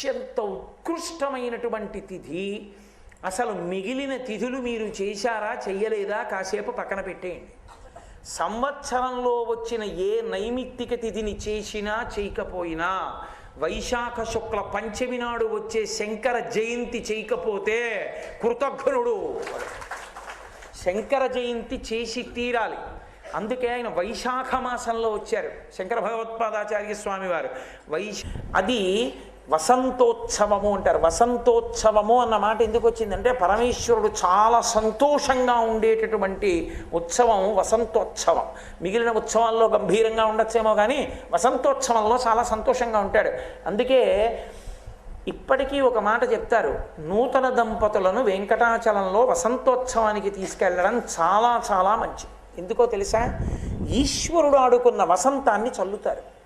అత్యంత ఉత్కృష్టమైనటువంటి తిథి. అసలు మిగిలిన తిథులు మీరు చేశారా చెయ్యలేదా? కాసేపు పక్కన పెట్టేయండి. సంవత్సరంలో వచ్చిన ఏ నైమిత్తిక తిథిని చేసినా చేయకపోయినా వైశాఖ శుక్ల పంచమి నాడు వచ్చే శంకర జయంతి చేయకపోతే కృతజ్ఞుడు. శంకర జయంతి చేసి తీరాలి. అందుకే ఆయన వైశాఖ మాసంలో వచ్చారు. శంకర భగవత్పాదాచార్య స్వామి వారు వైశ అది వసంతోత్సవము అంటారు. వసంతోత్సవము అన్న మాట ఎందుకు వచ్చిందంటే పరమేశ్వరుడు చాలా సంతోషంగా ఉండేటటువంటి ఉత్సవం వసంతోత్సవం. మిగిలిన ఉత్సవాల్లో గంభీరంగా ఉండొచ్చేమో కానీ వసంతోత్సవంలో చాలా సంతోషంగా ఉంటాడు. అందుకే ఇప్పటికీ ఒక మాట చెప్తారు నూతన దంపతులను వెంకటాచలంలో వసంతోత్సవానికి తీసుకెళ్ళడం చాలా చాలా మంచిది. ఎందుకో తెలుసా? ఈశ్వరుడు ఆడుకున్న వసంతాన్ని చల్లుతారు.